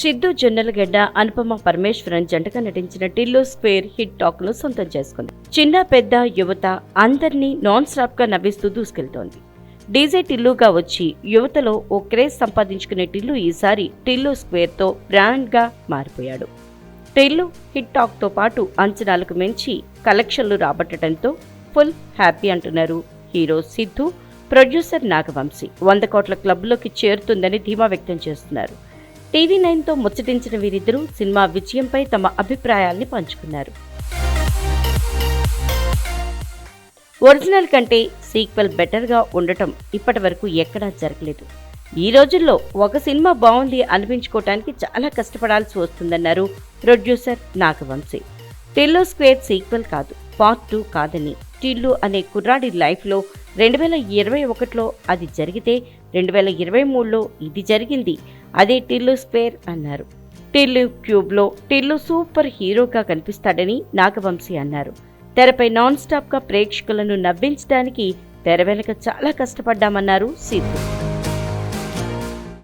సిద్ధు జొన్నలగడ్డ అనుపమ పరమేశ్వరన్ జంటగా నటించిన Tillu square hit టాక్ను సొంతం చేసుకుంది. చిన్న పెద్ద యువత అందరినీ నాన్ స్టాప్గా నవ్విస్తూ దూసుకెళ్తోంది. డీజే టిల్లుగా వచ్చి యువతలో ఓ క్రేజ్ సంపాదించుకునే టిల్లు ఈసారి టిల్లు స్క్వేర్తో బ్రాండ్గా మారిపోయాడు. టిల్లు హిట్ టాక్తో పాటు అంచనాలకు మించి కలెక్షన్లు రాబట్టడంతో ఫుల్ హ్యాపీ అంటున్నారు హీరో సిద్ధు ప్రొడ్యూసర్ నాగవంశీ. వంద కోట్ల క్లబ్లోకి చేరుతుందని ధీమా వ్యక్తం చేస్తున్నారు. టీవీ నైన్తో ముచ్చటించిన వీరిద్దరూ సినిమా విజయంపై తమ అభిప్రాయాల్ని పంచుకున్నారు. ఒరిజినల్ కంటే సీక్వెల్ బెటర్గా ఉండటం ఇప్పటి వరకు ఎక్కడా జరగలేదు. ఈ రోజుల్లో ఒక సినిమా బాగుంది అనిపించుకోవటానికి చాలా కష్టపడాల్సి వస్తుందన్నారు producer Nagavamsi. Tillu square sequel కాదు పార్ట్ టూ కాదని. టిల్లు అనే కుర్రాడి లైఫ్లో రెండు వేల ఇరవై ఒకటిలో అది జరిగితే రెండు వేల ఇరవై మూడులో ఇది జరిగింది. అదే టిల్లు స్క్వేర్ అన్నారు. టిల్లు క్యూబ్లో టిల్లు సూపర్ హీరోగా కనిపిస్తాడని నాగవంశీ అన్నారు. తెరపై నాన్ స్టాప్గా ప్రేక్షకులను నవ్వించడానికి తెర వెనుక చాలా కష్టపడ్డామన్నారు సిద్ధు